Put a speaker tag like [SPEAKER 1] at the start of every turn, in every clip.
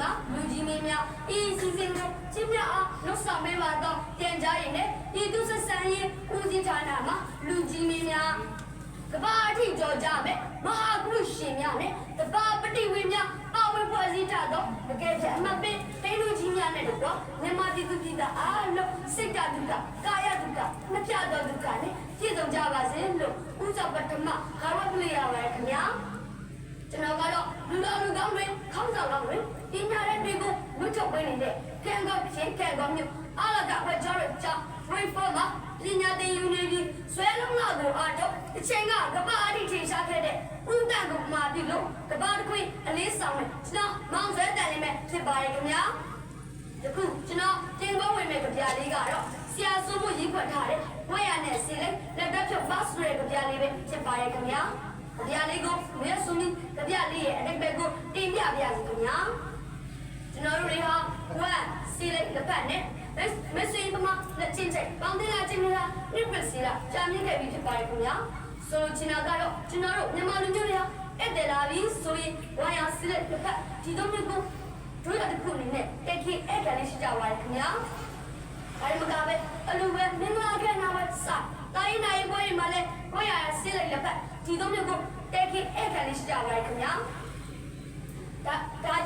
[SPEAKER 1] မှာလူကြီးမင်းများဤစီစဉ်ကိုချင်းမြအောင်လှုပ်ဆောင်ပေးပါတော့ပြန်ကြားရင်လည်းဤသူဆက်ဆံရေးဦးစီးဌာနမှာလူကြီးမင်းများကဘာအထိကြော်ကြမယ်မဟာကရုရှင်များနဲ့တပါပတိဝင်းများပါဝင်ဖွဲ့စည်းထားတော့တကယ်ဖြင့်အမပင်တိတ်လူကြီးများနဲ့တော့မြန်မာပြည်သူပြည်သားအားလုံးစိတ်ဓာတ်ဒုက္ခကာယဒုက္ခနှစ်ဖြတ်သောဒုက္ခနဲ့ပြည့်စုံကြပါစေလို့ဦးဆောင်ပထမကာဝတ်ကလေးရပါတယ်ခင်ဗျာကျွန်တော်ကတော့ လူတော်လူကောင်းတွေခေါင်းဆောင်ကောင်းတွေပညာတဲ့တွေကိုလွတ်ထုတ်ပေးနေတဲ့ကံကောင်းချင်းကံကောင်းမျိုးအားလကဘက်ကျော်ရကြောင်း free for မှာပညာသင်ယူနေပြီးဆွဲလုံးလောက်ကိုအားတော့အချိန်ကကပ္ပအတိထင်ရှားခဲ့တဲ့ဥဒ္ဒကမာပြီလို့ကပ္ပတစ်ခွေအလေးဆောင်နဲ့ကျွန်တော်မောင်ဆွဲတန်လေးမဲ့ဖြစ်ပါရဲ့ခင်ဗျာယခုကျွန်တော်တင်ပေါ်ဝင်မဲ့ကြပြလေးကတော့ဆရာစိုးဖို့ရေးဖွက်ထားတဲ့ဝဲရနဲ့စီလေးလက်တက်ဖြုတ် bus ရဲ့ကြပြလေးပဲဖြစ်ပါရဲ့ခင်ဗျာ။ တရားလေးကိုမဲဆုမီတရားလေးရဲ့အတိတ်ဘက်ကိုတင်ပြပါရစေခင်ဗျာ။ကျွန်တော်တို့တွေဟာဝက်စီလိုက်လက်ပတ်နဲ့မက်ဆေ့ပမာလက်ချင်းချိတ်ပေါင်းတင်လာချင်းလာပြပစီလာကြာမြင့်ခဲ့ပြီဖြစ်ပါတယ်ခင်ဗျာ။ဆိုလိုချင်တာကတော့ကျွန်တော်တို့မြန်မာလူမျိုးတွေဟာအဲ့တယ်လာပြီဆိုရင်ဝိုင်းအောင်စီလိုက်လက်ပတ်ဒီတော့မျိုးကိုတို့ရတဲ့ခုအနေနဲ့တက်ခေအဲ့ကန်လေးရှိကြပါရခင်ဗျာ။အဲဒီမှာပဲအလူပဲမင်္ဂလာခဲ့နာပဲစတိုင်းနိုင်ဘွေးမှာလဲဘွေးရစီလိုက်လက်ပတ်ဒီတော့မျိုးကို တက်ခေအဲ့ကန်လေးရှိကြပါရခင်ဗျာ။ဒါဒါ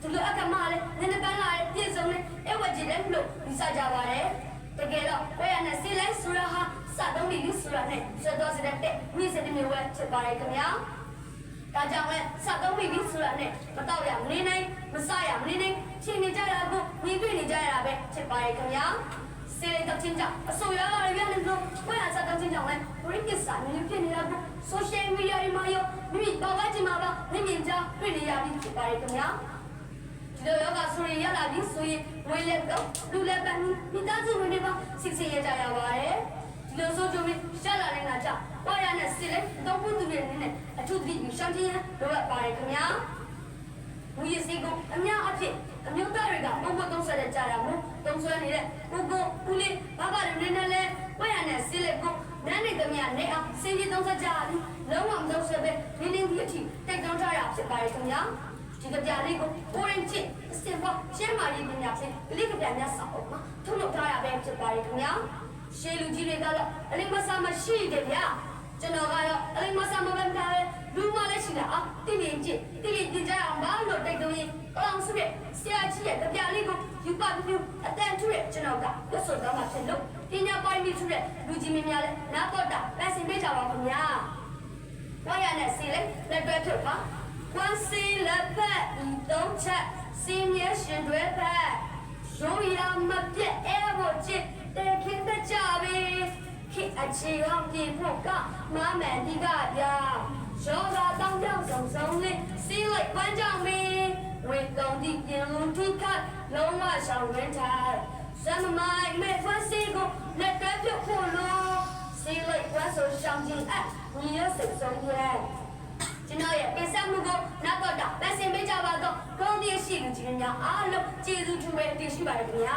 [SPEAKER 1] ဒီလိုအကမလေးနည်းနည်းပန်းလာပြည့်စုံနေအဲ့ဝကြည့်တယ်လို့ဒီစားကြပါတယ်။တကယ်တော့ဘွေးရနဲ့စီလိုက်ဆိုရဟာစတော့မီလူဆိုရနဲ့စတော့စတဲ့မိစတဲ့မျိုးဝဲချက်ပါရခင်ဗျာ။ဒါကြောင့်လဲစတော့မိပြီဆိုတာနဲ့မတော့ရမနေနိုင်မစရမနေနိုင်ချင်းနေကြရဖို့မြင်တွေ့နေကြရတာပဲဖြစ်ပါရဲ့ခင်ဗျာ စေလေးတော့ချင်းကြောင့်အစိုးရကလည်းပြန်နေလို့ဘယ်ဟာစတော့ချင်းကြောင့်လဲဘရိကစာနေဖြစ်နေတာကို social media တွေမှာရောမိမိတော့ကချင်းမှာပါမြင်မြင်ကြတွေ့နေရပြီဖြစ်ပါရဲ့ခင်ဗျာဒီလိုယောဂဆိုရင်ရလာပြီဆိုရင်ဝေးလက်တော့လူလက်ပန်းမိသားစုဝင်တွေပါစစ်စစ်ရကြရပါတယ်ဒီလိုဆိုကြပြီးရှာလာနေတာကြောင့်ဝါရနဲ့စစ်လက်တော့ဘူးသူတွေနေနဲ့အထူးသဖြင့်ရှမ်းပြည်လိုအပ်ပါတယ်ခင်ဗျာဝီစီကအများအဖြစ် အမျိုးသားတွေကပုံပေါ်သုံးဆွဲတဲ့ကြတာမို့သုံးဆွဲနေတဲ့ကိုကိုဦးလေးဘာဘာတွေနေနဲ့လဲဝါရနဲ့စစ်လက်ကိုနန်းနေသမျှနေအောင်စင်ကြီးသုံးဆွဲကြပြီးလုံးဝမသုံးဆွဲပဲနင်းနေဒီအထိတိုက်တွန်းထားရဖြစ်ပါတယ်ခင်ဗျာဒီကပြလေးကိုကိုရင်ချစ်အစင်ပေါ်ရှမ်းမာရေးပညာဖြင့်ကလေးကပြမြတ်ဆောင်အောင်ထုတ်လုပ်ထားရပဲဖြစ်ပါရဲ့ခင်ဗျာရှေးလူကြီးတွေကတော့အလိမ္မဆာမရှိတယ်ဗျာကျွန်တော်ကတော့အလိမ္မဆာမပဲထားတယ်လူမလည်း ရှိတာအာတိလင်ကျင့်တိလင်ကျင့်ကြအောင်ဘာလို့တိုက်တော့ရင်အောင်ဆုတဲ့ဆရာကြီးရဲ့ကြပြလေးကိုယူပါပြူအတန်ထုတဲ့ကျွန်တော်ကလွတ်ဆွတ်သွားမှာဖြစ်လို့ပညာပိုင်းမိထုတဲ့လူကြီးမင်းများလည်းနားပေါ်တာပန်စင်ပေးကြပါခင်ဗျာတော့ရနဲ့စီလေးလက်တွဲထုတ်ပါကွန်စီလက်ဖက်ဒီသုံးချက်စီမြဲရှင်တွဲဖက်ရုံးရမပြတ် အခြေခံပြင်ဖို့ကမမှန်တိကပြရောသာတောင်းတောင်းဆောင်ဆောင်လေးစီးလိုက်ပန်းကြောင့်မင်းဝင်ကောင်းဒီပြင်လုံးထိခတ်လုံးဝရှောင်ဝင်ထားစမမိုင်မဲ့ဖတ်စီကိုလက်တွဲပြုတ်ဖို့လို့စီးလိုက်ဝါဆိုရှောင်ခြင်းအညီရစိတ်ဆုံးရဲ့ကျွန်တော်ရဲ့ပေးဆက်မှုကိုနောက်တော့လက်ဆင်ပေးကြပါတော့ဘုန်းကြီးရှိလူကြီးများအားလုံးကျေးဇူးတင်ပါတယ်ရှိပါတယ်ခင်ဗျာ